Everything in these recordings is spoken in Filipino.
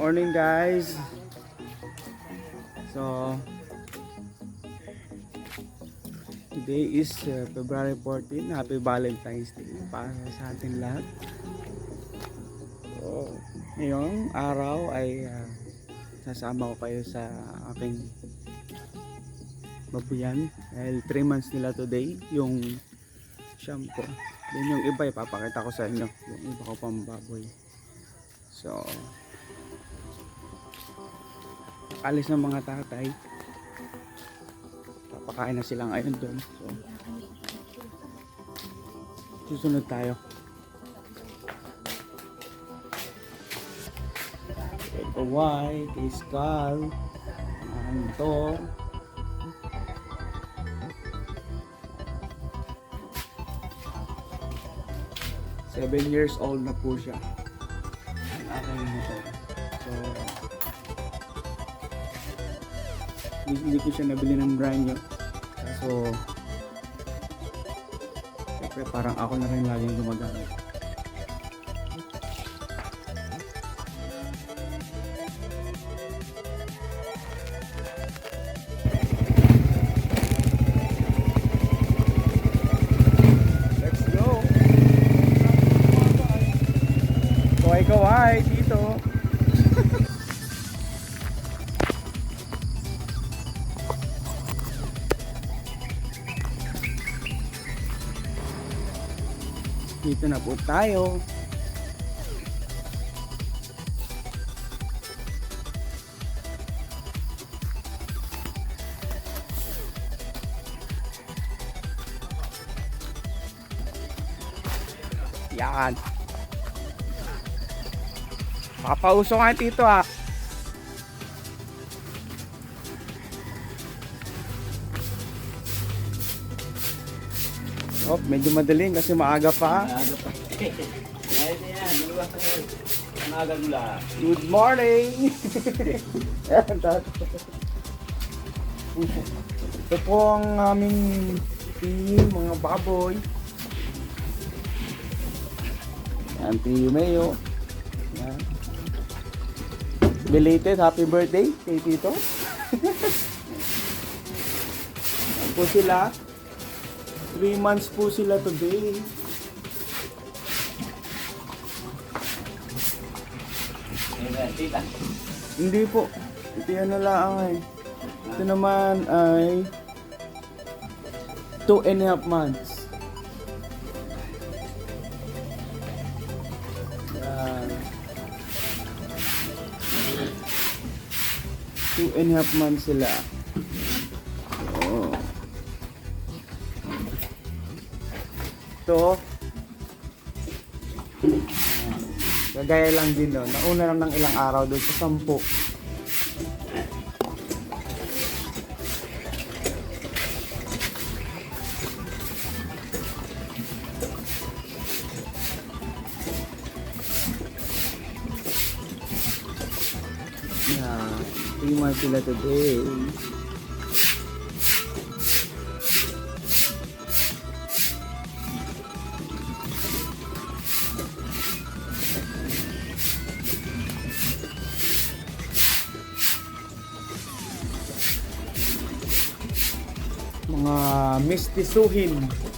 Morning guys. So Today is uh, February 14. Happy Valentine's Day para sa atin lahat. So, ngayong araw ay uh, sasama ko kayo sa aking babuyan. Dahil 3 months nila today yung shampoo. Yan yung iba, eh, ipapakita ko sa inyo. Yung iba ko pang baboy. So, alis ng mga tatay. Papakain na sila ngayon doon. So, susunod tayo. The white is calm. Ano? 7 years old na po siya. Ang aking motor. So, hindi ko siya nabili ng brand new. So, siyempre parang ako na rin laging gumagamit. Kaway-kaway dito. Dito na po tayo. Yan. Papauso nga tito ah. Oh, medyo madaling kasi maaga pa. Maaga pa. Ayun yan, dalawa ngayon. Maaga mula. Good morning! Ito po ang aming team, mga baboy. Yan, Tio Mayo. Yan. Belated happy birthday kay Tito. Po sila. 3 months po sila today. Hindi po. Ito yan na lang ay. Ito naman ay 2 and a half months. 2 and a half months sila. Oh. Ito. Kagaya lang din doon. Nauna lang ng ilang araw doon sa sampu. Months sila today. Mga mistisuhin.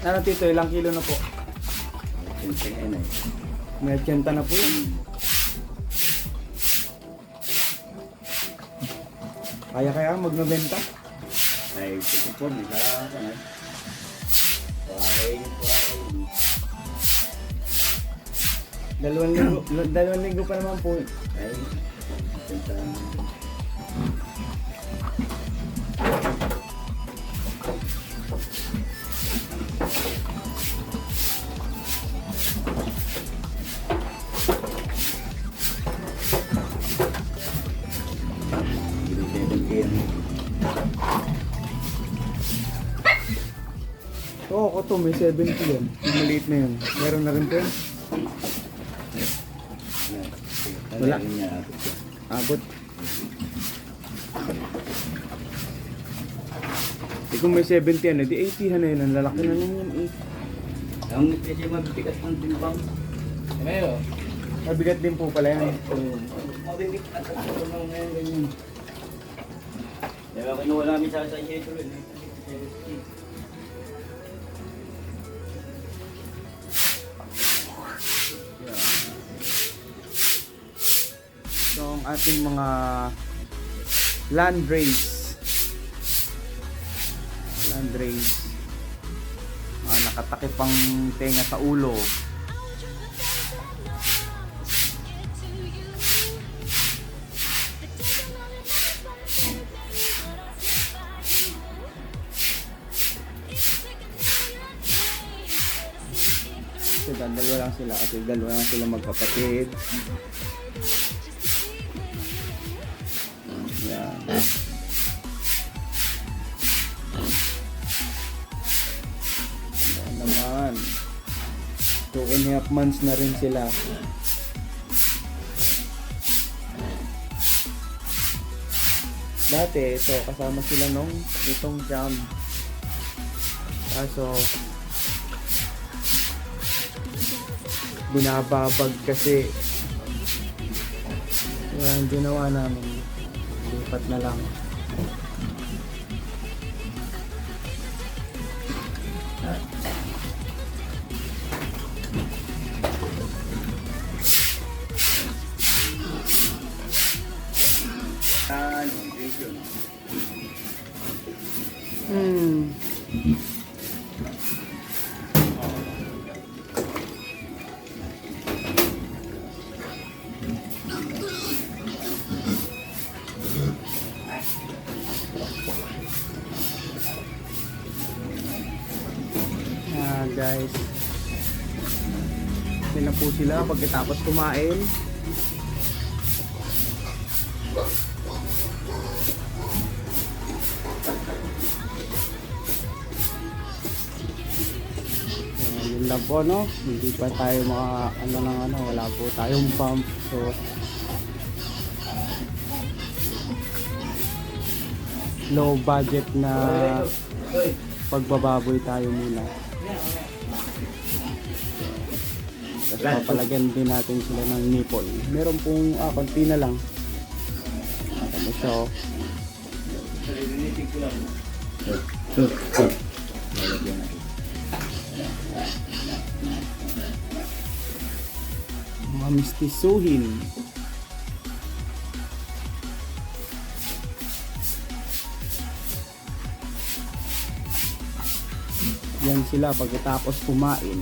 Ano tito, ilang kilo na po? May tiyenta na po yun. Kaya kaya magnobenta? Ay, sige po, may kaya ka na. Why? Dalawang linggo, dalawang linggo pa naman po. Ay, siyempre. Oo, to, may 70 yan. Yung maliit na yun. Meron na rin po yan. Wala. Abot. Di kung may 70 yan, eh, di 80 na yun. Ang lalaki na lang yun. eh. Ang kasi mabibigat ng timbang. Ngayon. Mabigat din po pala yan. Mabibigat at ako ng ngayon ganyan. Kaya kinuha namin sa sa ito ang ating mga land race. Land race. Mga nakatakip ang tenga sa ulo. Kasi dalawa lang sila kasi dalawa lang sila magkapatid. Ayan naman. Two and a half months na rin sila. Dati, ito, kasama sila nung itong jam. Kaso, binababag kasi ang ginawa namin lipat na lang guys. Yan na po sila pagkatapos kumain. Yun lang po, no? Hindi pa tayo mga, ano lang, ano, wala po tayong pump. So, low budget na pagbababoy tayo muna. Papalagyan din natin sila ng nipple. Meron pong, ah, konti na lang. Ano siya, oh. Yan sila pagkatapos kumain.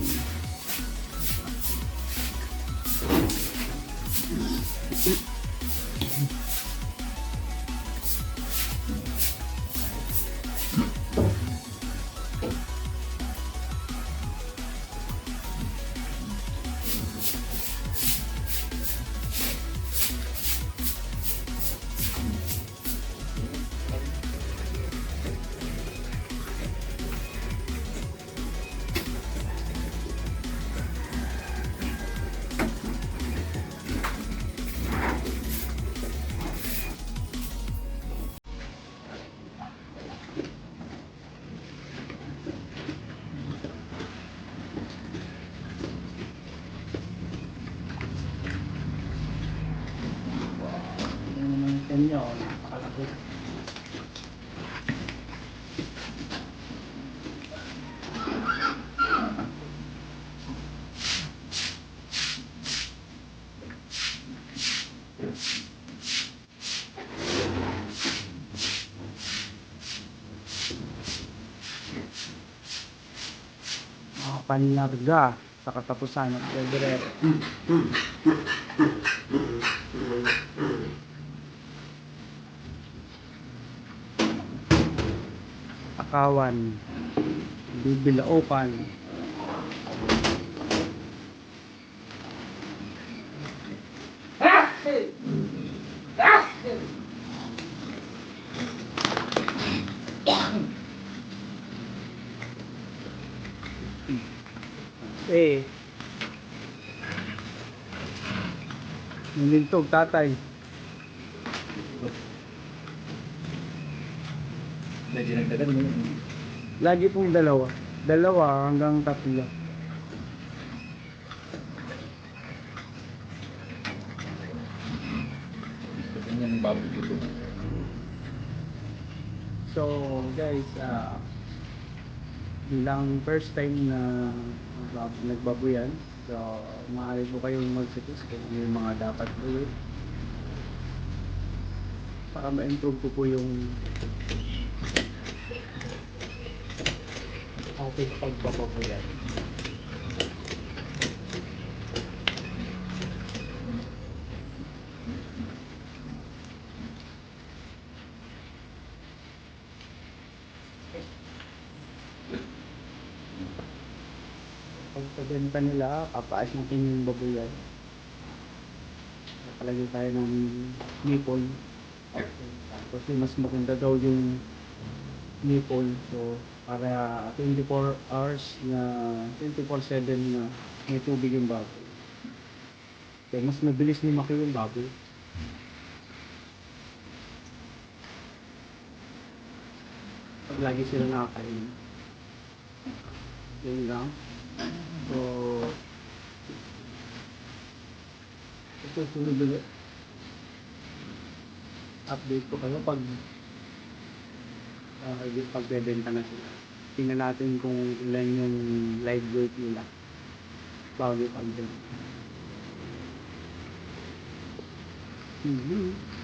Panlarga sa katapusan ng Febrero. Akawan, Bibilaukan, Eh. Nilintog, tatay. Medyo nagdagan mo. Lagi pong dalawa. Dalawa hanggang tatlo. Ganyan baboy dito. So, guys, ah bilang first time na nagbab- nagbabuyan, so, maaari po kayong mag-suggest kung ano yung mga dapat gawin para ma-improve ko po yung ating pagbababuyan. Pagkabenta nila, kapaas natin yung babuyan. Nakalagay tayo ng nipple. Tapos yung mas maganda daw yung nipple. So, para 24 hours na 24-7 na may tubig yung baboy. So, mas mabilis lumaki yung baboy. Pag lagi sila nakakain. Yun lang. So, ito sunod. Update ko kayo pag uh, yung pagbebenta na sila. Tingnan natin kung ilan yung live weight nila bago pagbenta. Mhm.